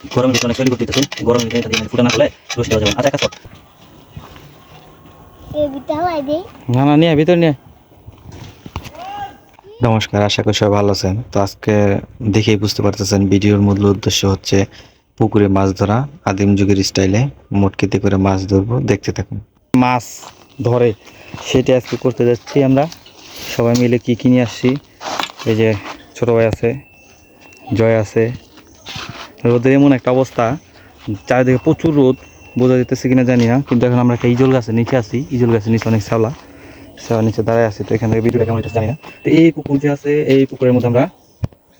গরমের ভিতরে অনেক করতে দিতেছে গরমের ভিতরে এটা দিয়ে ফুটা না করলে রোস্ট দেওয়া যাবে না। আচ্ছা কাজ কর বিটা হয় দেই না না নিয়ে ভিতর নিয়ে। নমস্কার আশা করি সবাই ভালো আছেন। তো আজকে দেখেই বুঝতে পারতেছেন ভিডিওর মূল উদ্দেশ্য হচ্ছে পুকুরে মাছ ধরা আদিম যুগের স্টাইলে মটকিতে করে মাছ ধরবো। দেখতে থাকুন। মাছ ধরে সেটা আজকে করতে যাচ্ছি আমরা। সবাই মিলে কি কিনে আসছি? এই যে ছোট ভাই আছে জয় আছে রোদের এমন একটা অবস্থা, চারিদিকে প্রচুর রোদ, বোঝা যেতেছে কিনা জানি না, কিন্তু এখন আমরা একটা ইজল গাছের নিচে আছি, ইজল গাছের নিচে অনেক শ্যাওলা শ্যাওলা নিচে দাঁড়ায় আছি, তো এখান থেকে ভিডিওটা কেমন জানি না তো এই পুকুর যে আছে, এই পুকুরের মধ্যে আমরা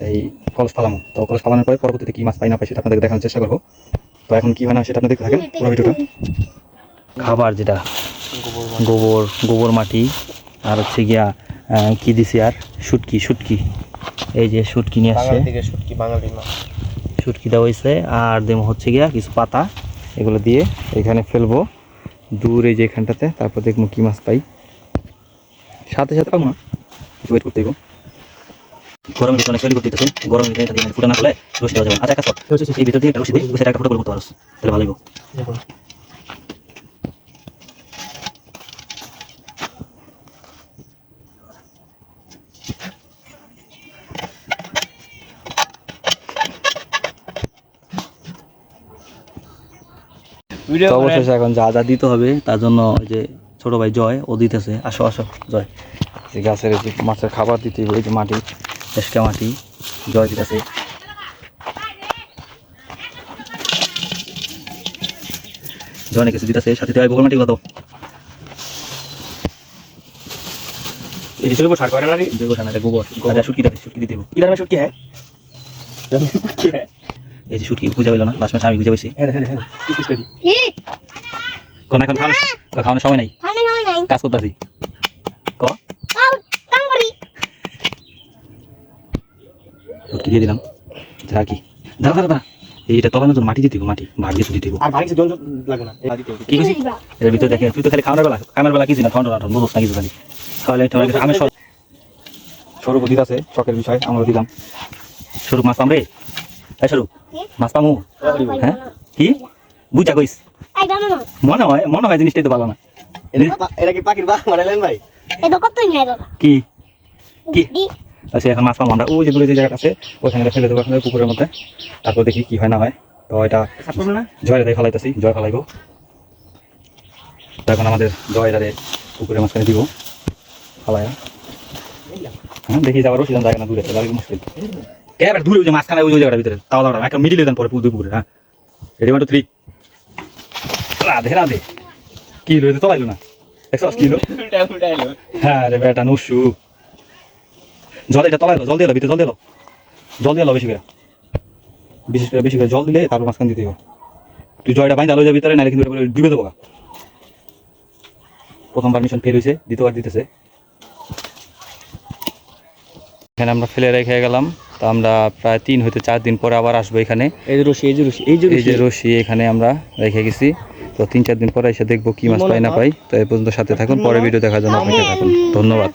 এই কলস ফালামো তো কলস ফালানোর পরে পরবর্তীতে কি মাছ পাই না পাই সেটা আপনাদের দেখানোর চেষ্টা করব। তো এখন কি হয় না সেটা আপনাদের থাকেন পুরো ভিডিওটা। খাবার যেটা, গোবর গোবর মাটি, আর হচ্ছে গিয়া কি দিছি আর? শুটকি শুটকি। এই যে শুটকি নিয়ে আসছে। বাঙালি মাছ। শুটকি দেওয়া হয়েছে আর দেবো হচ্ছে গিয়া কিছু পাতা এগুলো দিয়ে এখানে ফেলব এই যে এখানটাতে তারপর দেখব কি মাছ পাই সাথে সাথে পাবো না ওয়েট করতে হবে গরমের ভিতরে অনেক করতে না হলে রসি দেওয়া যাবে। আচ্ছা একটা এই ভিতর দিয়ে একটা রসি দিয়ে সেটা একটা ফটো করে করতে পারো তাহলে ভালো তো অবশেষে এখন যা যা দিতে হবে তার জন্য ওই যে ছোট ভাই জয় ও দিতেছে। আসো আসো জয়। যে গাছের যে মাছের খাবার দিতে হবে এই যে মাটি মাটি জয় দিতেছে। জনে কিছু দিতেছে সাথে দেওয়া গোবর মাটি কত এই চলবো করে না জৈব সার না গোবর। শুটকি দিতে শুটকি শুটকি হ্যাঁ? এই যে শুটকি খুঁজে পেল না লাস্ট মাসে আমি খুঁজে পেয়েছি হ্যাঁ হ্যাঁ হ্যাঁ হি কোন এখন খাওয়ানো খাওয়ানোর সময় নাই? কাজ করতেছি। ক? শুটকি দিয়ে দিলাম। যা কি। দাঁড়া দাঁড়া দাঁড়া। এইটা তলানোর জন্য মাটি দিতে মাটি। ভাগ দিয়ে দিতে আর লাগবে না কি এর ভিতরে দেখে তুই তো খালি খাওয়ানোর বেলা খাওয়ানোর বেলা কিছু না খাওয়ানোর বেলা বুঝোস না কিছু খালি? তাহলে তোমার কাছে আমি স্বরূপ দিতে আছে শখের বিষয় আমরা দিলাম। স্বরূপ মাছ পাম রে। এই স্বরূপ মাছ পামু? হ্যাঁ? কি? বুঝা কইস? আই জানো না। মনে হয় মনে হয় জিনিসটাই তো ভালো না। এটা কি পা- এটা কি পাখির বাঘ মারালেন ভাই? এই তো কতই নাই দাদা কি? কি? আচ্ছা এখন মাছ পাবো আমরা। ওই যে দূরে যে জায়গাটা আছে ওখানে ফেলে দেবো এখন পুকুরের মধ্যে। তারপর দেখি কি হয় না হয়। তো এটা জয় দায় ফেলাইতেছি জয় ফেলাইবো। তো এখন আমাদের জয় দাঁড়ে পুকুরের মাঝখানে দিব। ফেলাইয়া হ্যাঁ দেখি যাবার রসিদান জায়গা না দূরে। মুশকিল। এবার দূরে ওই যে মাঝখানে ওই জায়গাটার ভিতরে, তাও দাঁড়া একটা মিডিলে দেন পরে দুই পুকুরে হ্যাঁ। Ready one two three Radhe Radhe. না? একশো কিলো হ্যাঁ রে বেটা, নুসু। জল এটা তলাইলো, জল দিয়ে ভিতরে জল দিয়ে জল দিয়ে বেশি করে। বিশেষ করে, বেশি করে জল দিলে তারপর মাঝখান দিতে হবে। তুই জয়টা বাইন্দা আলো ভিতরে, নাহলে কিন্তু ডুবে দেবো গা। প্রথমবার মিশন ফেল হয়েছে, দ্বিতীয়বার দিতেছে। এখানে আমরা ফেলে রেখে গেলাম। তো আমরা প্রায় তিন হইতে চার দিন পরে আবার আসব এখানে। এই যে রশি এই যে রশি এই যে এই যে রশি। এখানে আমরা রেখে গেছি। তো তিন চার দিন পরে এসে দেখব কি মাছ পাই না পাই। তো এই পর্যন্ত সাথে থাকুন পরে ভিডিও দেখার জন্য অপেক্ষা থাকুন। ধন্যবাদ।